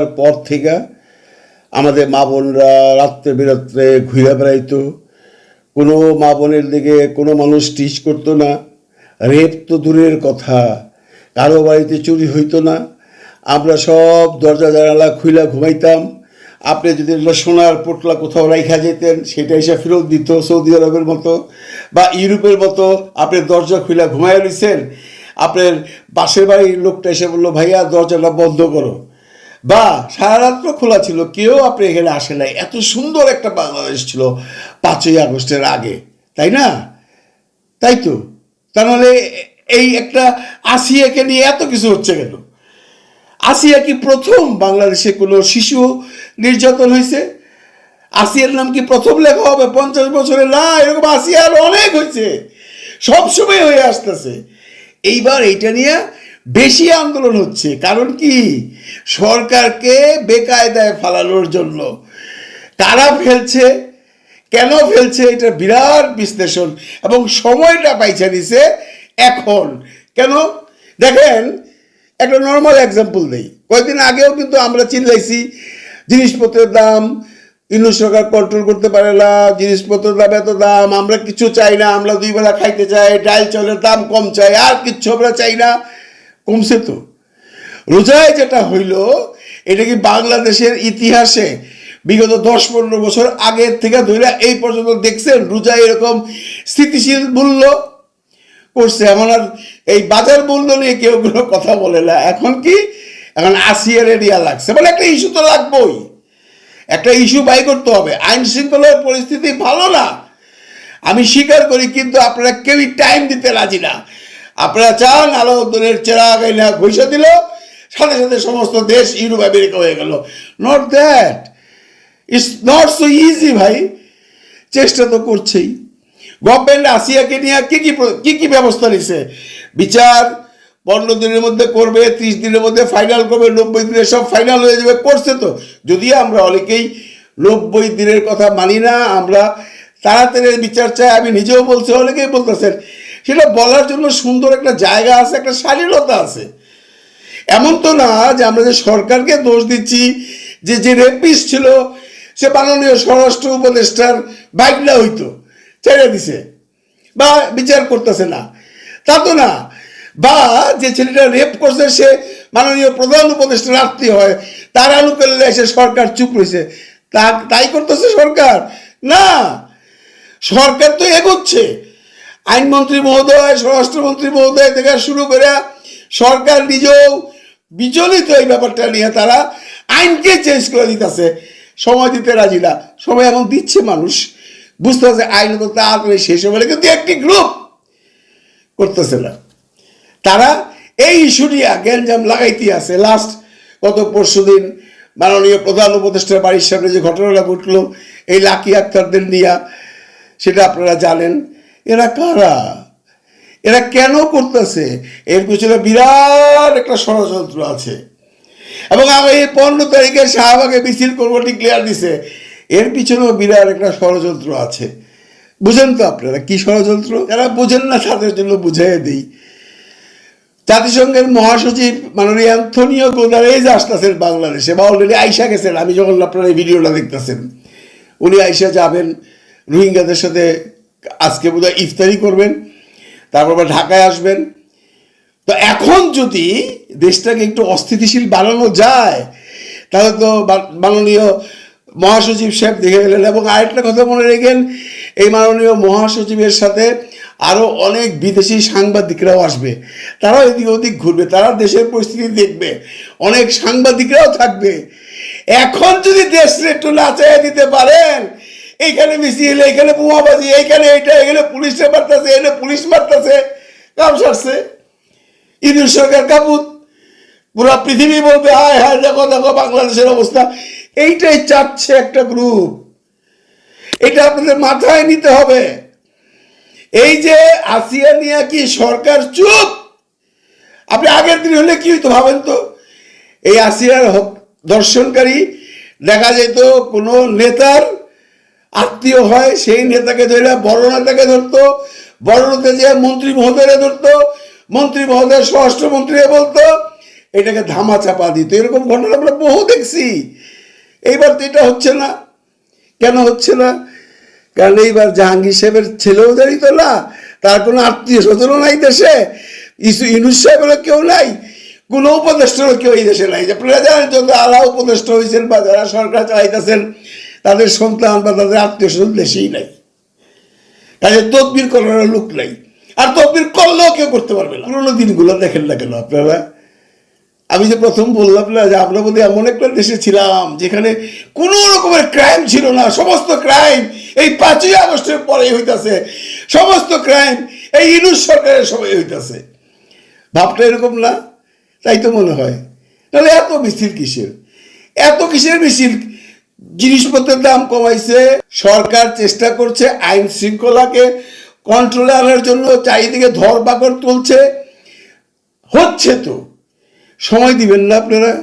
হওয়ার পর থেকে আমাদের মা বোনরা রাত্রে বিরাত্রে ঘুরে বেড়াইতো। কোনো মা বোনের দিকে কোনো মানুষ টিচ করতো না। রেপ তো দূরের কথা। কারও বাড়িতে চুরি হইতো না। আমরা সব দরজা জানালা খুইলা ঘুমাইতাম। আপনি যদি সোনার পোটলা কোথাও রাইখা যেতেন, সেটা এসে ফেরত দিত সৌদি আরবের মতো বা ইউরোপের মতো। আপনি দরজা খুইলা ঘুমাইয়া দিচ্ছেন আপনার পাশের বাড়ির লোকটা এসে বলল, ভাইয়া, দরজাটা বন্ধ করো। বা সারা রাত্র খোলা ছিল, কেউ আপনি এখানে আসে নাই। এত সুন্দর একটা বাংলাদেশ ছিল পাঁচই আগস্টের আগে, তাই না? তাই তো? তার মানে এই একটা আসিয়াকে নিয়ে এত কিছু হচ্ছে কেন? আসিয়া কি প্রথম বাংলাদেশে কোনো শিশু নির্যাতন হয়েছে? আসিয়ার নাম কি প্রথম লেখা হবে? পঞ্চাশ বছরে? না, এরকম আসিয়া আরও অনেক হয়েছে। সবসময় হয়ে আসতেছে। এইবার এইটা নিয়ে বেশি আন্দোলন হচ্ছে। কারণ কি? সরকারকে বেকায়দায় ফালানোর জন্য কারা ফেলছে। কেন ফেলছে? এটা বিরাট বিশ্লেষণ এবং সময়টা পাইছে দিছে এখন। কেন? দেখেন, একটা নর্মাল এক্সাম্পল দেই। কয়েকদিন আগেও কিন্তু আমরা চিল্লাইছি, জিনিসপত্রের দাম ইন্দু সরকার কন্ট্রোল করতে পারে না, জিনিসপত্রের দাম এত দাম, আমরা কিছু চাই না, আমরা দুই বেলা খাইতে চাই ডাল চালের দাম কম চাই, আর কিচ্ছু আমরা চাই না। কমছে তো। রোজায় যেটা হইল, এটা কি বাংলাদেশের ইতিহাসে বিগত দশ পনেরো বছর আগের থেকে ধরে এই পর্যন্ত দেখছেন রোজা এরকম স্থিতিশীল মূল্য? করছে এমন আর এই বাজার মূল্য নিয়ে কেউ কোনো কথা বলে না। এখন কি? এখন আসিয়ার এরিয়া লাগছে। মানে একটা ইস্যু তো লাগবেই। একটা ইস্যু বাই করতে হবে। আইন শৃঙ্খলার পরিস্থিতি ভালো না। আমি স্বীকার করি, কিন্তু আপনারা কেউই টাইম দিতে রাজি না। আপনারা চান আলোদনের চেরাগ না ঘুষে দিল, সাথে সাথে সমস্ত দেশ ইউরোপ, আমেরিকা হয়ে গেল। Not that it's not so easy ভাই। চেষ্টা তো করছেই। গভর্নমেন্ট আসিয়াকে নিয়ে কি কি কি কি ব্যবস্থা নিছে? বিচার পনেরো দিনের মধ্যে করবে, ত্রিশ দিনের মধ্যে ফাইনাল করবে, নব্বই দিনে সব ফাইনাল হয়ে যাবে, করছে তো। যদিও আমরা অনেকেই নব্বই দিনের কথা মানি না, আমরা তাড়াতাড়ি বিচার চাই, আমি নিজেও বলছি, অনেকেই বলতেছেন সেটা বলার জন্য সুন্দর একটা জায়গা আছে, একটা শালীনতা আছে। এমন তো না যে আমরা যে সরকারকে দোষ দিচ্ছি, যে যে রেপিস ছিল, সে মাননীয় স্বরাষ্ট্র উপদেষ্টার বাইকনা হইতো, ছেড়ে দিছে বা বিচার করতেছে না। তা তো না, বা যে ছেলেটা রেপ করছে, সে মাননীয় প্রধান উপদেষ্টার আত্মীয় হয়, তার আনুকূল্যে এসে সরকার চুপ রয়েছে। তা, তাই করতেছে সরকার? না, সরকার তো এগোচ্ছে। আইনমন্ত্রী মহোদয়, স্বরাষ্ট্রমন্ত্রী মহোদয় থেকে শুরু করে সরকার নিজেও বিচলিত এই ব্যাপারটা নিয়ে তারা আইনকে চেঞ্জ করে দিতেছে। সময় দিতে রাজি না। সময় এখন দিচ্ছে মানুষ। বুঝতেছে আইন তো তাড়াতাড়ি শেষ হবে কিন্তু একটি গ্রুপ করতেছে না। তারা এই ইস্যু নিয়ে গ্যাঞ্জাম লাগাইতে আছে। লাস্ট গত পরশু দিন মাননীয় প্রধান উপদেষ্টার বাড়ির সামনে যে ঘটনাটা ঘটলো, এই লাকি আক্তারদের নিয়ে, সেটা আপনারা জানেন। এরা কারা? এরা কেন করতেছে? এর পিছনে বিরাট একটা ষড়যন্ত্র আছে। এবং আমি এই পনেরো তারিখে শাহবাগে মিছিল করব ডিক্লেয়ার দিছে। এর পিছনেও বিরাট একটা ষড়যন্ত্র আছে। বুঝেন তো আপনারা, কি ষড়যন্ত্র? যারা বুঝেন না, তাদের জন্য বুঝাই দিই। জাতিসংঘের মহাসচিব মাননীয় অ্যান্থনিও গোদারেজ আসতেছেন বাংলাদেশে, বা অলরেডি আইসা গেছেন। আমি যখন আপনারা এই ভিডিওটা দেখতেছেন, উনি আইসা যাবেন, রোহিঙ্গাদের সাথে আজকে বোধহয় ইফতারি করবেন, তারপর আবার ঢাকায় আসবেন। তো এখন যদি দেশটাকে একটু অস্থিতিশীল বানানো যায়, তাহলে তো মাননীয় মহাসচিব সাহেব দেখে গেলেন এবং আরেকটা কথা মনে রেখেন, এই মাননীয় মহাসচিবের সাথে আরও অনেক বিদেশি সাংবাদিকরাও আসবে। তারাও এদিক ওদিক ঘুরবে, তারা দেশের পরিস্থিতি দেখবে, অনেক সাংবাদিকরাও থাকবে। এখন যদি দেশে একটু নাচাইয়া দিতে পারেন এইখানে মিছিল, এইখানে বোমাবাজি, এইখানে এইটা এখানে পুলিশে মারতেছে এখানে পুলিশ মারতেছে। কাম সারছে। ইন্দুর সরকার কাপুত। পুরো পৃথিবী বলবে, হায় হায়, দেখো দেখো, বাংলাদেশের অবস্থা। এইটাই চাচ্ছে একটা গ্রুপ এটা আপনাদের মাথায় নিতে হবে। এই যে আসিয়া নিয়ে কি সরকার চুপ? আপনি আগের দিন হলে কি হইতো ভাবেন তো? এই আসিয়ার দর্শনকারী, দেখা যেত কোনো নেতার আত্মীয় হয়, সেই নেতাকে ধরে বড় নেতাকে ধরতো, বড় নেতা যে মন্ত্রী মহোদয়রা ধরতো, মন্ত্রী মহোদয় স্বরাষ্ট্রমন্ত্রী বলতো, এটাকে ধামা চাপা দিত। এরকম ঘটনা আমরা বহু দেখছি। এইবার তো এটা হচ্ছে না। কেন হচ্ছে না? কারণ এইবার জাহাঙ্গীর সাহেবের ছেলেও দাঁড়িত না, তার কোনো আত্মীয় স্বজনও নাই দেশে। ইসু ইনুস সাহেবেরও কেউ নাই, কোনো উপদেষ্টারও কেউ এই দেশে নাই। আপনারা জানেন যত আলা উপদেষ্টা হয়েছেন বা যারা সরকার চালাইতেছেন তাদের সন্তান বা তাদের আত্মীয় স্বজন দেশেই নাই। তাদের তদবির করার লোক নাই। আর তদবির করলেও কেউ করতে পারবে না। পুরোনো দিনগুলো দেখেন না কেন আপনারা? আমি যে প্রথম বললাম না যে আমরা বোধহয় এমন একটা দেশে ছিলাম যেখানে কোনো রকমের ক্রাইম ছিল না। সমস্ত ক্রাইম এই পাঁচই আগস্টের পরে হইতাছে। সমস্ত ক্রাইম এই ইনুস সরকারের সময় হইতাছে। ভাবটা এরকম না? তাই তো মনে হয়। তাহলে এত মিছিল কিসের? এত কিসের মিছিল? জিনিসপত্রের দাম কমাইছে। সরকার চেষ্টা করছে আইন শৃঙ্খলাকে কন্ট্রোলে আনার জন্য চারিদিকে ধরপাকড় তুলছে। হচ্ছে তো। সময় দিবেন না আপনারা।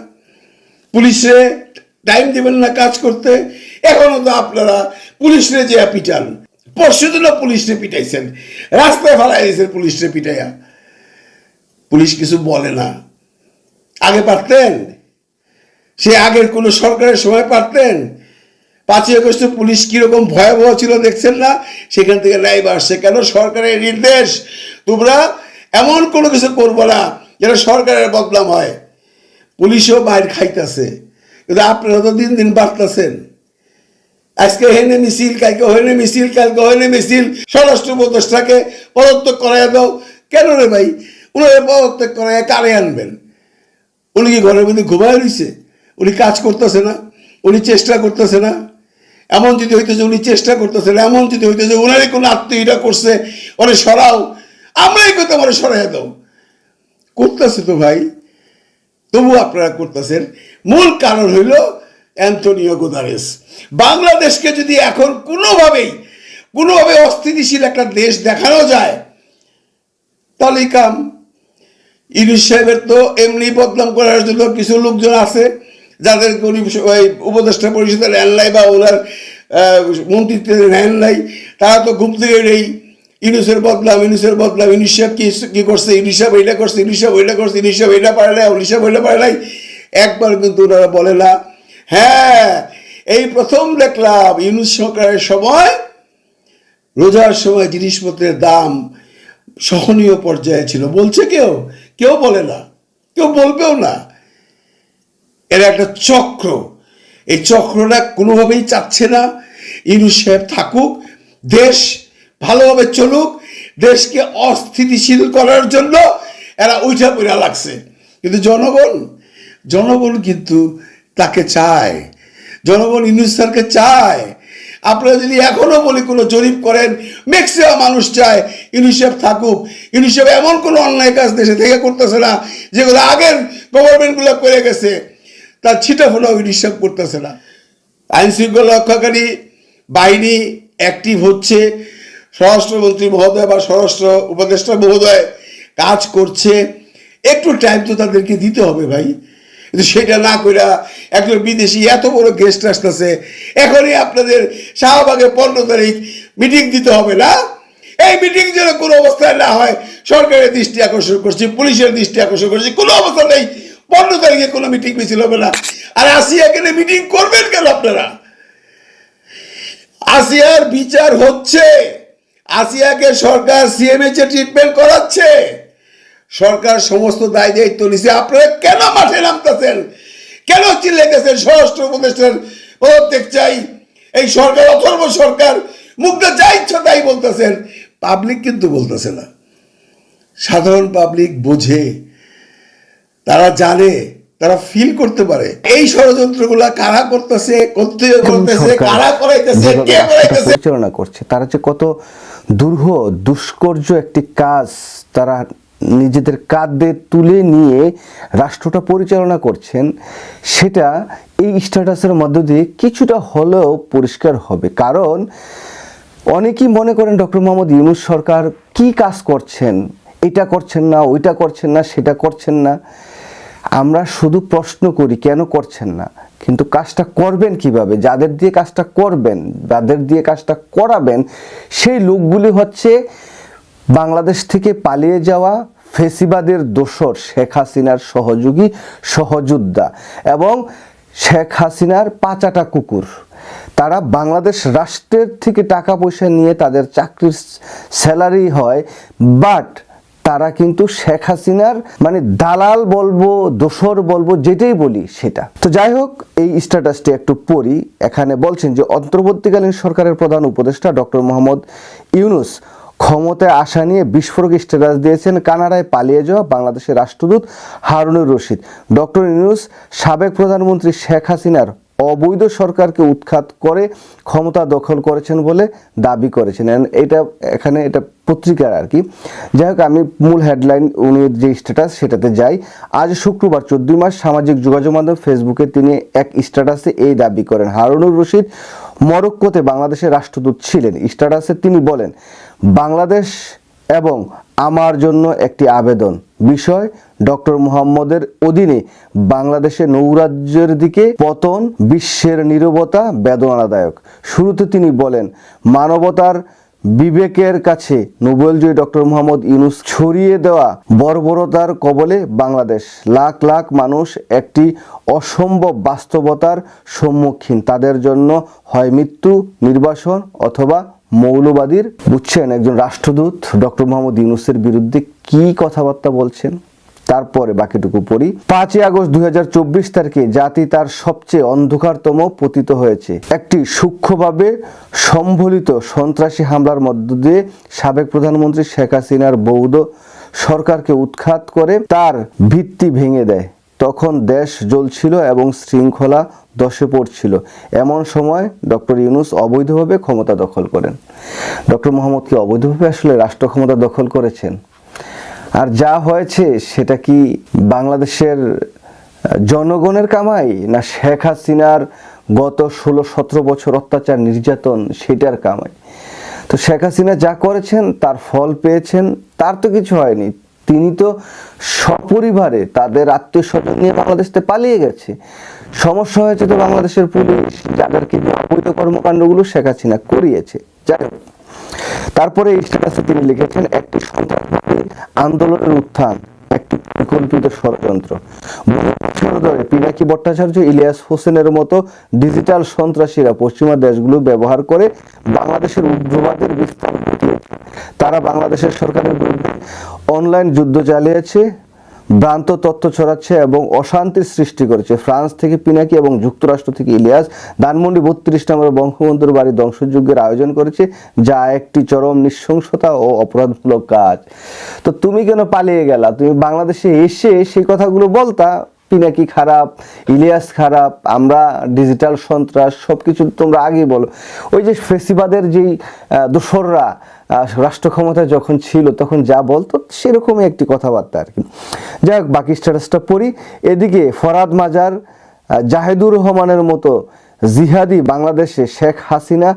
পুলিশে টাইম দিবেন না কাজ করতে। এখনও তো আপনারা পুলিশরে যে পিটান। পরশু দিন পুলিশরে পিটাইছেন। রাস্তায় ফেলাই দিয়েছেন পুলিশরে পিটাইয়া। পুলিশ কিছু বলে না। আগে পারতেন? সে আগের কোনো সরকারের সময় পারতেন পাঁচই আগস্টে পুলিশ কীরকম ভয়াবহ ছিল দেখছেন না? সেখান থেকে লাইভ আসছে কেন সরকারের নির্দেশ? তোমরা এমন কোনো কিছু করব না যেন সরকারের বদনাম হয়। পুলিশও বাইর খাইতেছে। কিন্তু আপনারা তো দিন দিন বাড়তেছেন। আজকে হেনে মিছিল, কালকে হইনে মিছিল, কালকে হইনে মিছিল। স্বরাষ্ট্র উপদেষ্টাকে পদত্যাগ করাইয়া দাও। কেন রে ভাই? উনারা পদত্যাগ করাইয়া কারে আনবেন? উনি কি ঘরের মধ্যে ঘুমায় রয়েছে উনি কাজ করতেছে না, উনি চেষ্টা করতেছে না। এমন যদি হইতেছে উনি চেষ্টা করতেছে না, এমন যদি হইতেছে উনারই কোনো আত্মীয়টা করছে, ওরে সরাও, আমরাই করতে আমার সরাইয়া দাও। করতেছে তো ভাই তবু আপনারা করতেছেন। মূল কারণ হইল অ্যান্টনিও গোদারেস বাংলাদেশকে যদি এখন কোনোভাবেই, কোনোভাবে অস্থিতিশীল একটা দেশ দেখানো যায়, তাহলেই কাম। ইউনুস সাহেবের তো এমনি বদনাম করার জন্য কিছু লোকজন আছে। যাদের ওই উপদেষ্টা পরিষদের নাই বা ওনার মন্ত্রিত্বের নেন নাই, তারা তো ঘুম থেকে নেই ইউনুসের বদলাম ইউনুসের বদলাম ইউনুস সাহেব কি কি করছে? ইউনুস এটা করছে ইউনুস সাহেব ওইটা করছে ইউনুস এটা পারে নাই ইউনুস সাহেব ওইটা পারে নাই। একবার কিন্তু ওনারা বলে না হ্যাঁ এই প্রথম দেখলাম ইউনুস সরকারের সময়, রোজার সময় জিনিসপত্রের দাম সহনীয় পর্যায়ে ছিল। বলছে কেউ? কেউ বলে না। কেউ বলবেও না। এর একটা চক্র। এই চক্রটা কোনোভাবেই চাচ্ছে না। ইউনুস সাহেব থাকুক, দেশ ভালোভাবে চলুক, দেশকে অস্থিতিশীল করার জন্য এরা উঠা পড়া লাগছে। কিন্তু জনগণ জনগণ কিন্তু তাকে চায়। জনগণ ইউনুস স্যারকে চায়। আপনারা যদি এখনও বলি কোনো জরিপ করেন ম্যাক্সিমাম মানুষ চায় ইউনিসেফ থাকুক। ইউনিসেফ এমন কোনো অন্যায় কাজ দেশে থেকে করতেছে না, যেগুলো আগের গভর্নমেন্টগুলো করে গেছে। তার ছিটা ফোটাও ইউনিসেফ করতেছে না। আইন শৃঙ্খলা রক্ষাকারী বাহিনী অ্যাক্টিভ হচ্ছে। স্বরাষ্ট্রমন্ত্রী মহোদয় বা স্বরাষ্ট্র উপদেষ্টা মহোদয় কাজ করছে। একটু টাইম তো তাদেরকে দিতে হবে ভাই। কিন্তু সেটা না কইরা একজন বিদেশি এত বড় গেস্ট আসতেছে। এখনই আপনাদের শাহবাগে পনেরো তারিখ মিটিং দিতে হবে না? এই মিটিং যেন কোনো অবস্থায় না হয়, সরকারের দৃষ্টি আকর্ষণ করছি, পুলিশের দৃষ্টি আকর্ষণ করছি, কোনো অবস্থা নেই। পনেরো তারিখে কোনো মিটিং মিছিল হবে না। আর আসিয়া গেলে মিটিং করবেন কেন আপনারা? আসিয়ার বিচার হচ্ছে। আসিয়াকে সরকার সিএমএইচ ট্রিটমেন্ট করাচ্ছে। সরকার সমস্ত দায় দায়িত্ব নিছে। আপনারা কেন মাঠে নামতেছেন? কেন চিল্লাইতেছেন? স্বরাষ্ট্র উপদেষ্টার পদত্যাগ চাই। এই সরকার, অথর্ব সরকার মুখটা যা ইচ্ছা তাই বলতেছেন। পাবলিক কিন্তু বলতেছে না। সাধারণ পাবলিক বোঝে। তারা জানে তারা ফিল করতে পারে। এই ষড়যন্ত্রগুলা কারা করতেছে করতে করতেছে কারা করাইতেছে কে করাইতেছে? পরিচালনা করছে তারা যে কত দুর্হ দুষ্কর্য একটি কাজ তারা নিজেদের কাঁধে তুলে নিয়ে রাষ্ট্রটা পরিচালনা করছেন সেটা এই স্ট্যাটাসের মধ্য দিয়ে কিছুটা হলেও পরিষ্কার হবে। কারণ অনেকেই মনে করেন ডক্টর মোহাম্মদ ইউনুস সরকার কি কাজ করছেন এটা করছেন না ওইটা করছেন না সেটা করছেন না। আমরা শুধু প্রশ্ন করি, কেন করছেন না? কিন্তু কাজটা করবেন কীভাবে? যাদের দিয়ে কাজটা করবেন, যাদের দিয়ে কাজটা করাবেন, সেই লোকগুলি হচ্ছে বাংলাদেশ থেকে পালিয়ে যাওয়া ফেসিবাদের দোসর শেখ হাসিনার সহযোগী সহযোদ্ধা এবং শেখ হাসিনার পাঁচাটা কুকুর। তারা বাংলাদেশ রাষ্ট্রের থেকে টাকা পয়সা নিয়ে তাদের চাকরির স্যালারি হয়, বাট তারা কিন্তু শেখ হাসিনার মানে দালাল বলব দোসর বলব, যেটাই বলি সেটা। তো যাই হোক, এই স্ট্যাটাসটি একটু পড়ি। এখানে বলছেন যে, অন্তর্বর্তীকালীন সরকারের প্রধান উপদেষ্টা ডক্টর মোহাম্মদ ইউনুস ক্ষমতায় আসা নিয়ে বিস্ফোরক স্ট্যাটাস দিয়েছেন কানাডায় পালিয়ে যাওয়া বাংলাদেশের রাষ্ট্রদূত হারুনুর রশিদ। ডক্টর ইউনুস সাবেক প্রধানমন্ত্রী শেখ হাসিনার অবৈধ সরকারকে উৎখাত করে ক্ষমতা দখল করেছেন বলে দাবি করেছেন। এটা এখানে এটা পত্রিকার আর কি। যাই হোক, আমি মূল হেডলাইন উনি যে স্ট্যাটাস সেটাতে যাই। আজ শুক্রবার চোদ্দই মাস সামাজিক যোগাযোগ মাধ্যম ফেসবুকে তিনি এক স্ট্যাটাসে এই দাবি করেন। হারুনুর রশিদ মরক্কোতে বাংলাদেশের রাষ্ট্রদূত ছিলেন। স্ট্যাটাসে তিনি বলেন, বাংলাদেশ এবং আমার জন্য একটি আবেদন। বিষয় ডক্টর মুহাম্মদের অধীনে বাংলাদেশের নৌরাজ্যের দিকে পতন, বিশ্বের নীরবতা বেদনাদায়ক। শুরুতে তিনি বলেন, মানবতার বিবেকের কাছে নোবেলজয়ী ডক্টর মোহাম্মদ ইউনুস ছড়িয়ে দেওয়া বর্বরতার কবলে বাংলাদেশ। লাখ লাখ মানুষ একটি অসম্ভব বাস্তবতার সম্মুখীন। তাদের জন্য হয় মৃত্যু, নির্বাসন অথবা মৌলবাদীর বুঝছেন একজন রাষ্ট্রদূত ডক্টর মোহাম্মদ ইউনুসের বিরুদ্ধে কি কথাবার্তা বলছেন? তারপরে বাকিটুকু পড়ি। পাঁচই আগস্ট দুই হাজার চব্বিশ তারিখে জাতি তার সবচেয়ে অন্ধকারতম পতিত হয়েছে। একটি সূক্ষ্মভাবে সম্বলিত সন্ত্রাসী হামলার মধ্য দিয়ে সাবেক প্রধানমন্ত্রী শেখ হাসিনার বৌদ্ধ সরকারকে উৎখাত করে তার ভিত্তি ভেঙে দেয়। তখন দেশ জ্বলছিল এবং শৃঙ্খলা দশে পড়ছিল। এমন সময় ডক্টর ইউনুস অবৈধভাবে ক্ষমতা দখল করেন। ডক্টর মোহাম্মদ কি অবৈধভাবে আসলে রাষ্ট্র ক্ষমতা দখল করেছেন? আর যা হয়েছে সেটা কি বাংলাদেশের জনগণের কামাই, না শেখ হাসিনার গত ষোলো সতেরো বছর অত্যাচার, নির্যাতন, সেটার কামাই? তো শেখ হাসিনা যা করেছেন, তার ফল পেয়েছেন, তার তো কিছু হয়নি। তিনি তো সপরিবারে তাদের আত্মীয় স্বজন নিয়ে বাংলাদেশ পালিয়ে গেছে। সমস্যা হয়েছে তো বাংলাদেশের পুলিশ, যাদেরকে অবৈধ কর্মকাণ্ডগুলো শেখ হাসিনা করিয়েছে। যাই হোক, তারপরে এই স্ট্যাটাসে তিনি লিখেছেন, একটি সন্ত্রাসবাদী আন্দোলনের উত্থান একটি পরিকল্পিত ষড়যন্ত্র। ধরে পিনাকি ভট্টাচার্য, ইলিয়াস হোসেনের মতো ডিজিটাল সন্ত্রাসীরা পশ্চিমা দেশগুলো ব্যবহার করে বাংলাদেশের উগ্রবাদের বিস্তার তারা বাংলাদেশের সরকারের বিরুদ্ধে অনলাইন যুদ্ধ চালিয়েছে, ভ্রান্ত তথ্য ছড়াচ্ছে এবং অশান্তির সৃষ্টি করেছে। ফ্রান্স থেকে পিনাকি এবং যুক্তরাষ্ট্র থেকে ইলিয়াস ধানমন্ডি বত্রিশ নম্বর বঙ্গবন্ধুর বাড়ি ধ্বংসযজ্ঞের আয়োজন করেছে, যা একটি চরম নৃশংসতা ও অপরাধমূলক কাজ। তো তুমি কেন পালিয়ে গেলা? তুমি বাংলাদেশে এসে সেই কথাগুলো বলতা? পিনাকি খারাপ? ইলিয়াস খারাপ? আমরা ডিজিটাল সন্ত্রাস সব কিছু তোমরা আগেই বলো। ওই যে ফেসিবাদের যেই দোসররা রাষ্ট্র ক্ষমতায় যখন ছিল, তখন যা বলতো, সেরকমই একটি কথাবার্তা আর কি। যাই হোক, বাকি স্ট্যাটাসটা পড়ি। এদিকে ফরাদ মাজার জাহেদুর রহমানের মতো জিহাদি বাংলাদেশে শেখ হাসিনা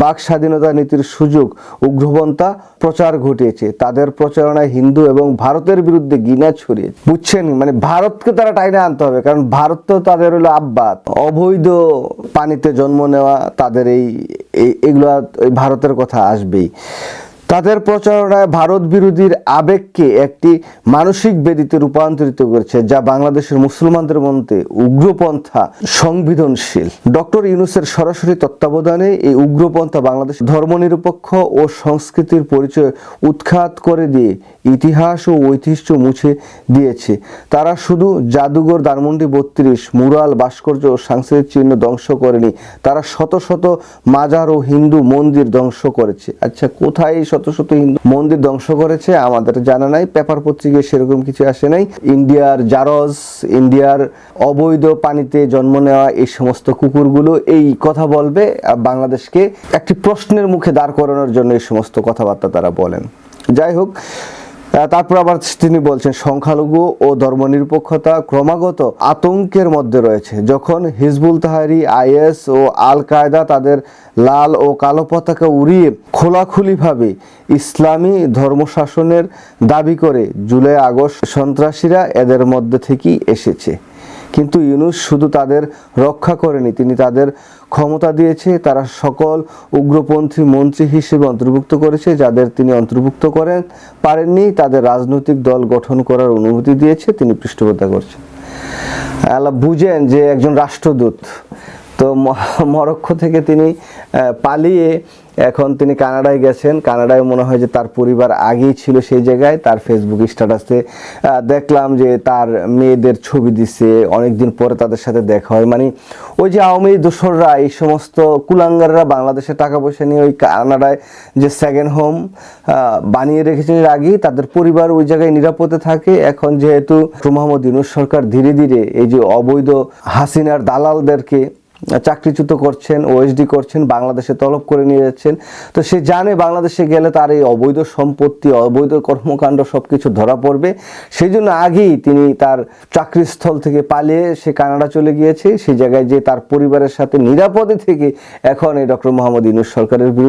বাক স্বাধীনতা নীতির সুযোগ, উগ্রপন্থা প্রচার ঘটিয়েছে। তাদের প্রচারণায় হিন্দু এবং ভারতের বিরুদ্ধে গিনা ছড়িয়ে বুঝছেন? মানে ভারতকে তারা টাইনে আনতে হবে, কারণ ভারত তো তাদের হলো আব্বাত। অবৈধ পানিতে জন্ম নেওয়া তাদের এই এগুলো ভারতের কথা আসবেই। তাদের প্রচারণায় ভারত বিরোধীর আবেগকে একটি মানসিক বেদিতে রূপান্তরিত করেছে, যা বাংলাদেশের মুসলমানদের মধ্যে উগ্রপন্থা সংবেদনশীল ডক্টর ইউনুসের সরাসরি তত্ত্বাবধানে এই উগ্রপন্থা বাংলাদেশ ধর্মনিরপেক্ষ ও সংস্কৃতির পরিচয় উৎখাত করে দিয়ে ইতিহাস ও ঐতিহ্য মুছে দিয়েছে। তারা শুধু জাদুঘর ধানমন্ডি বত্রিশ, মুরাল, ভাস্কর্য ও সাংস্কৃতিক চিহ্ন ধ্বংস করেনি, তারা শত শত মাজার ও হিন্দু মন্দির ধ্বংস করেছে। আচ্ছা কোথায় শত শত হিন্দু মন্দির ধ্বংস করেছে, আমাদের জানা নাই, পেপার পত্রিকায় সেরকম কিছু আসে নাই। ইন্ডিয়ার জারজ, ইন্ডিয়ার অবৈধ পানিতে জন্ম নেওয়া এই সমস্ত কুকুরগুলো এই কথা বলবে বাংলাদেশকে একটি প্রশ্নের মুখে দাঁড় করানোর জন্য এই সমস্ত কথাবার্তা তারা বলেন। যাই হোক তারপর আবার তিনি বলছেন, সংখ্যালঘু ও ধর্মনিরপেক্ষতা ক্রমাগত আতঙ্কের মধ্যে রয়েছে। যখন হিজবুল তাহারি, আইএস ও আল কায়দা তাদের লাল ও কালো পতাকা উড়িয়ে খোলাখুলিভাবে ইসলামী ধর্মশাসনের দাবি করে জুলাই আগস্ট সন্ত্রাসীরা এদের মধ্যে থেকেই এসেছে। কিন্তু ইউনুস শুধু তাদের রক্ষা করেনি, তিনি তাদের ক্ষমতা দিয়েছে, তারা সকল উগ্রপন্থী মন্ত্রী হিসেবে অন্তর্ভুক্ত করেছে, যাদের তিনি অন্তর্ভুক্ত করেন পারেননি, তাদের রাজনৈতিক দল গঠন করার অনুমতি দিয়েছে, তিনি পৃষ্ঠপোষকতা করছেন। আল্লাহ বুঝেন যে একজন রাষ্ট্রদূত। তো মরক্কো থেকে তিনি পালিয়ে এখন তিনি কানাডায় গেছেন। কানাডায় মনে হয় যে তার পরিবার আগেই ছিল সেই জায়গায়। তার ফেসবুক স্ট্যাটাসে দেখলাম যে তার মেয়েদের ছবি দিছে। অনেকদিন পরে তাদের সাথে দেখা হয়। মানে ওই যে আওয়ামী দোসররা, এই সমস্ত কুলাঙ্গাররা বাংলাদেশে টাকা পয়সা নিয়ে ওই কানাডায় যে সেকেন্ড হোম বানিয়ে রেখেছেন এর আগেই, তাদের পরিবার ওই জায়গায় নিরাপদে থাকে। এখন যেহেতু মোহাম্মদ ইউনুস সরকার ধীরে ধীরে এই যে অবৈধ হাসিনার দালালদেরকে চাকরিচ্যুত করছেন ওএসডি করছেন, বাংলাদেশে তলব করে নিয়ে যাচ্ছেন। তো সে জানে বাংলাদেশে গেলে তার এই অবৈধ সম্পত্তি, অবৈধ কর্মকাণ্ড সব কিছু ধরা পড়বে। সেই জন্য আগেই তিনি তার চাকরিস্থল থেকে পালিয়ে সে কানাডা চলে গিয়েছে। সেই জায়গায় যে তার পরিবারের সাথে নিরাপদে থেকে এখন এই ডক্টর মোহাম্মদ ইনুস সরকারের